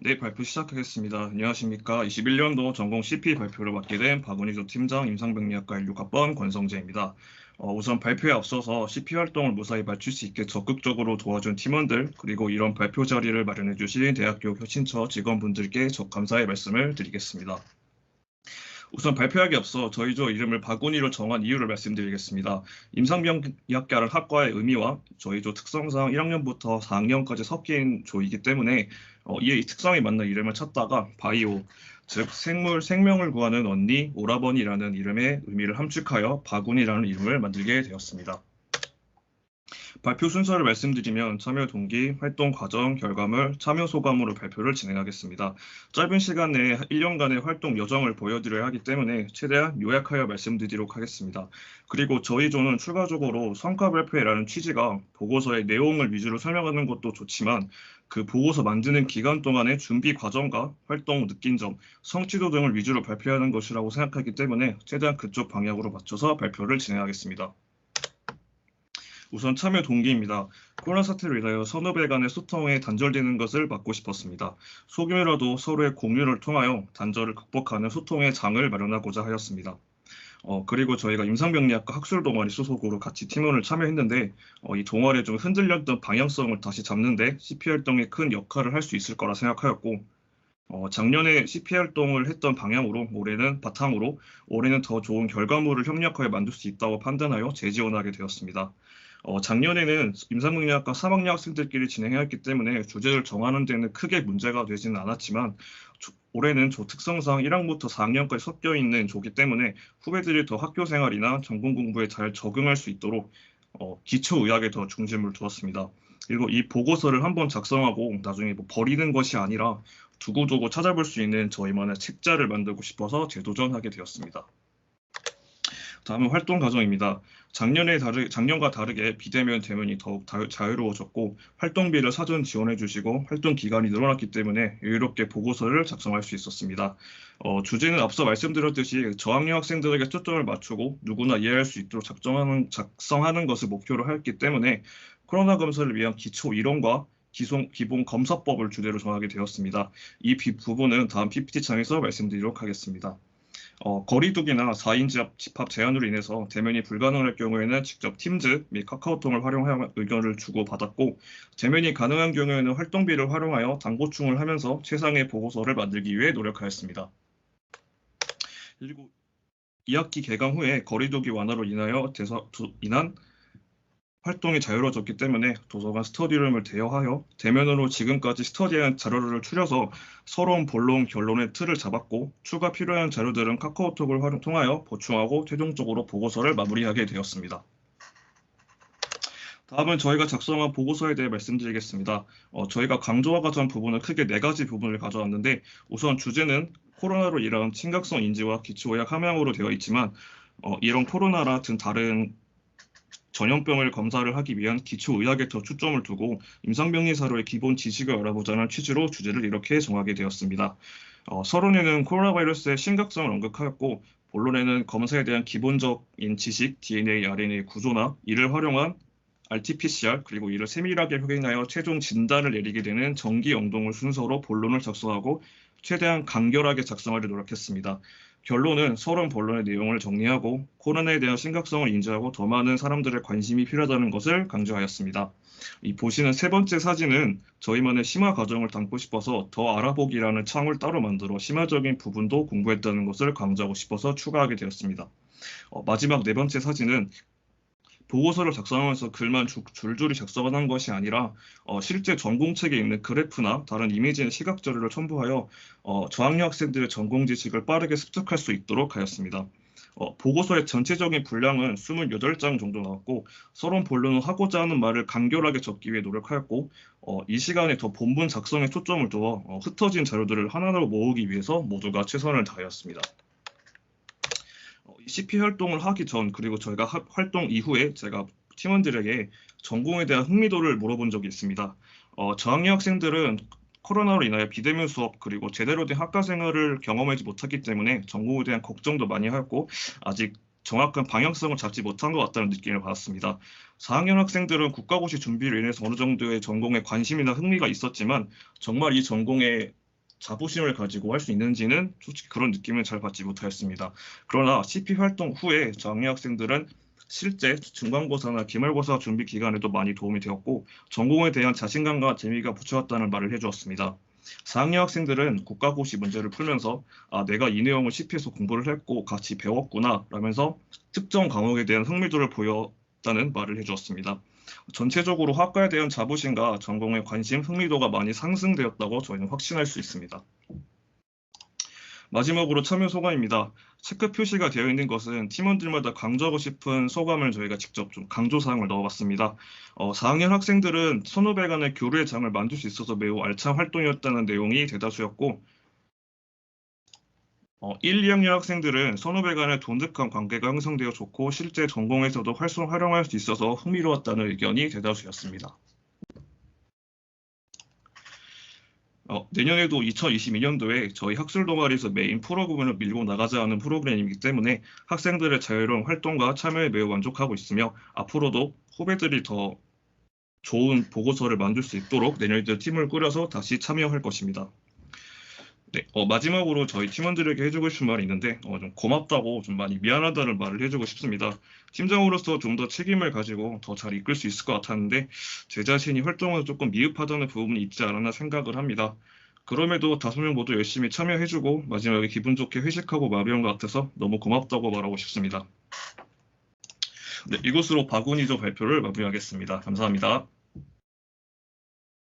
네, 발표 시작하겠습니다. 안녕하십니까. 21년도 전공 CP 발표를 맡게 된 박은희조 팀장 임상병리학과 16학번 권성재입니다. 어, 우선 발표에 앞서서 CP 활동을 무사히 마칠 수 있게 적극적으로 도와준 팀원들, 그리고 이런 발표 자리를 마련해 주신 대학교 교신처 직원분들께 적 감사의 말씀을 드리겠습니다. 우선 발표하기 앞서 저희 조 이름을 바구니로 정한 이유를 말씀드리겠습니다. 임상병리학과를 학과의 의미와 저희 조 특성상 1학년부터 4학년까지 섞인 조이기 때문에 어, 이 특성에 맞는 이름을 찾다가 바이오, 즉 생물, 생명을 구하는 언니, 오라버니라는 이름의 의미를 함축하여 바구니라는 이름을 만들게 되었습니다. 발표 순서를 말씀드리면 참여 동기, 활동 과정, 결과물, 참여 소감으로 발표를 진행하겠습니다. 짧은 시간 내에 1년간의 활동 여정을 보여드려야 하기 때문에 최대한 요약하여 말씀드리도록 하겠습니다. 그리고 저희 조는 추가적으로 성과 발표회라는 취지가 보고서의 내용을 위주로 설명하는 것도 좋지만 그 보고서 만드는 기간 동안의 준비 과정과 활동 느낀 점, 성취도 등을 위주로 발표하는 것이라고 생각하기 때문에 최대한 그쪽 방향으로 맞춰서 발표를 진행하겠습니다. 우선 참여 동기입니다. 코로나 사태로 인하여 선후배 간의 소통에 단절되는 것을 막고 싶었습니다. 소규모라도 서로의 공유를 통하여 단절을 극복하는 소통의 장을 마련하고자 하였습니다. 어, 그리고 저희가 임상병리학과 학술 동아리 소속으로 같이 팀원을 참여했는데 어, 이 동아리에 좀 흔들렸던 방향성을 다시 잡는데 CP 활동에 큰 역할을 할 수 있을 거라 생각하였고 어, 작년에 CP 활동을 했던 방향으로 올해는 바탕으로 올해는 더 좋은 결과물을 협력하여 만들 수 있다고 판단하여 재지원하게 되었습니다. 어, 작년에는 임상병리학과 3학년 학생들끼리 진행해왔기 때문에 주제를 정하는 데는 크게 문제가 되지는 않았지만 조, 올해는 조 특성상 1학부터 4학년까지 섞여 있는 조기 때문에 후배들이 더 학교 생활이나 전공 공부에 잘 적응할 수 있도록 어, 기초 의학에 더 중심을 두었습니다. 그리고 이 보고서를 한번 작성하고 나중에 뭐 버리는 것이 아니라 두고두고 찾아볼 수 있는 저희만의 책자를 만들고 싶어서 재도전하게 되었습니다. 다음은 활동 과정입니다. 작년에 다르, 작년과 다르게 비대면 대면이 더욱 자유로워졌고 활동비를 사전 지원해 주시고 활동 기간이 늘어났기 때문에 여유롭게 보고서를 작성할 수 있었습니다. 어, 주제는 앞서 말씀드렸듯이 저학년 학생들에게 초점을 맞추고 누구나 이해할 수 있도록 작성하는, 작성하는 것을 목표로 했기 때문에 코로나 검사를 위한 기초 이론과 기존, 기본 검사법을 주제로 정하게 되었습니다. 이 부분은 다음 PPT창에서 말씀드리도록 하겠습니다. 어, 거리두기나 4인 집합 제한으로 인해서 대면이 불가능할 경우에는 직접 팀즈 및 카카오톡을 활용하여 의견을 주고받았고 대면이 가능한 경우에는 활동비를 활용하여 당보충을 하면서 최상의 보고서를 만들기 위해 노력하였습니다. 그리고 2학기 개강 후에 거리두기 완화로 인하여 대사, 인한 활동이 자유로워졌기 때문에 도서관 스터디룸을 대여하여 대면으로 지금까지 스터디한 자료를 추려서 서러운 본론 결론의 틀을 잡았고 추가 필요한 자료들은 카카오톡을 활용 통하여 보충하고 최종적으로 보고서를 마무리하게 되었습니다. 다음은 저희가 작성한 보고서에 대해 말씀드리겠습니다. 어, 저희가 강조하고자 부분은 크게 네 가지 부분을 가져왔는데 우선 주제는 코로나로 일어난 심각성 인지와 기초의학 함양으로 되어 있지만 어, 이런 코로나나 등 다른 전염병을 검사를 하기 위한 기초의학에 더 초점을 두고 임상병리사로의 기본 지식을 알아보자는 취지로 주제를 이렇게 정하게 되었습니다. 어, 서론에는 코로나 바이러스의 심각성을 언급하였고 본론에는 검사에 대한 기본적인 지식, DNA, RNA 구조나 이를 활용한 RT-PCR 그리고 이를 세밀하게 확인하여 최종 진단을 내리게 되는 전기 영동을 순서로 본론을 작성하고 최대한 간결하게 작성하려 노력했습니다. 결론은 서론 본론의 내용을 정리하고 코로나에 대한 심각성을 인지하고 더 많은 사람들의 관심이 필요하다는 것을 강조하였습니다. 이 보시는 세 번째 사진은 저희만의 심화 과정을 담고 싶어서 더 알아보기라는 창을 따로 만들어 심화적인 부분도 공부했다는 것을 강조하고 싶어서 추가하게 되었습니다. 어, 마지막 네 번째 사진은 보고서를 작성하면서 글만 주, 줄줄이 작성한 것이 아니라 어, 실제 전공책에 있는 그래프나 다른 이미지의 시각 자료를 첨부하여 어, 저학년 학생들의 전공 지식을 빠르게 습득할 수 있도록 하였습니다. 어, 보고서의 전체적인 분량은 28장 정도 나왔고 서론 본론은 하고자 하는 말을 간결하게 적기 위해 노력하였고 어, 이 시간에 더 본문 작성에 초점을 두어 어, 흩어진 자료들을 하나로 모으기 위해서 모두가 최선을 다하였습니다. CP 활동을 하기 전 그리고 저희가 하, 활동 이후에 제가 팀원들에게 전공에 대한 흥미도를 물어본 적이 있습니다. 어, 저학년 학생들은 코로나로 인하여 비대면 수업 그리고 제대로 된 학과 생활을 경험하지 못했기 때문에 전공에 대한 걱정도 많이 하였고 아직 정확한 방향성을 잡지 못한 것 같다는 느낌을 받았습니다. 4학년 학생들은 국가고시 준비로 인해서 어느 정도의 전공에 관심이나 흥미가 있었지만 정말 이 전공에 자부심을 가지고 할 수 있는지는 솔직히 그런 느낌은 잘 받지 못하였습니다. 그러나 CP 활동 후에 장애 학생들은 실제 중간고사나 기말고사 준비 기간에도 많이 도움이 되었고 전공에 대한 자신감과 재미가 붙여왔다는 말을 해주었습니다. 4학년 학생들은 국가고시 문제를 풀면서 아 내가 이 내용을 CP에서 공부를 했고 같이 배웠구나 라면서 특정 과목에 대한 흥미도를 보였다는 말을 해주었습니다. 전체적으로 학과에 대한 자부심과 전공에 관심, 흥미도가 많이 상승되었다고 저희는 확신할 수 있습니다. 마지막으로 참여 소감입니다. 체크 표시가 되어 있는 것은 팀원들마다 강조하고 싶은 소감을 저희가 직접 좀 강조 사항을 넣어봤습니다. 어, 4학년 학생들은 선후배 간의 교류의 장을 만들 수 있어서 매우 알찬 활동이었다는 내용이 대다수였고 어, 1, 2학년 학생들은 선후배 간의 돈득한 관계가 형성되어 좋고 실제 전공에서도 활성 활용할 수 있어서 흥미로웠다는 의견이 대다수였습니다. 어, 내년에도 2022년도에 저희 학술 동아리에서 메인 프로그램을 밀고 나가자 하는 프로그램이기 때문에 학생들의 자유로운 활동과 참여에 매우 만족하고 있으며 앞으로도 후배들이 더 좋은 보고서를 만들 수 있도록 내년에도 팀을 꾸려서 다시 참여할 것입니다. 네, 어, 마지막으로 저희 팀원들에게 해주고 싶은 말이 있는데 어, 좀 고맙다고 좀 많이 미안하다는 말을 해주고 싶습니다. 팀장으로서 좀 더 책임을 가지고 더 잘 이끌 수 있을 것 같았는데 제 자신이 활동을 조금 미흡하다는 부분이 있지 않았나 생각을 합니다. 그럼에도 다섯 명 모두 열심히 참여해주고 마지막에 기분 좋게 회식하고 마무리한 것 같아서 너무 고맙다고 말하고 싶습니다. 네, 이것으로 바구니조 발표를 마무리하겠습니다. 감사합니다.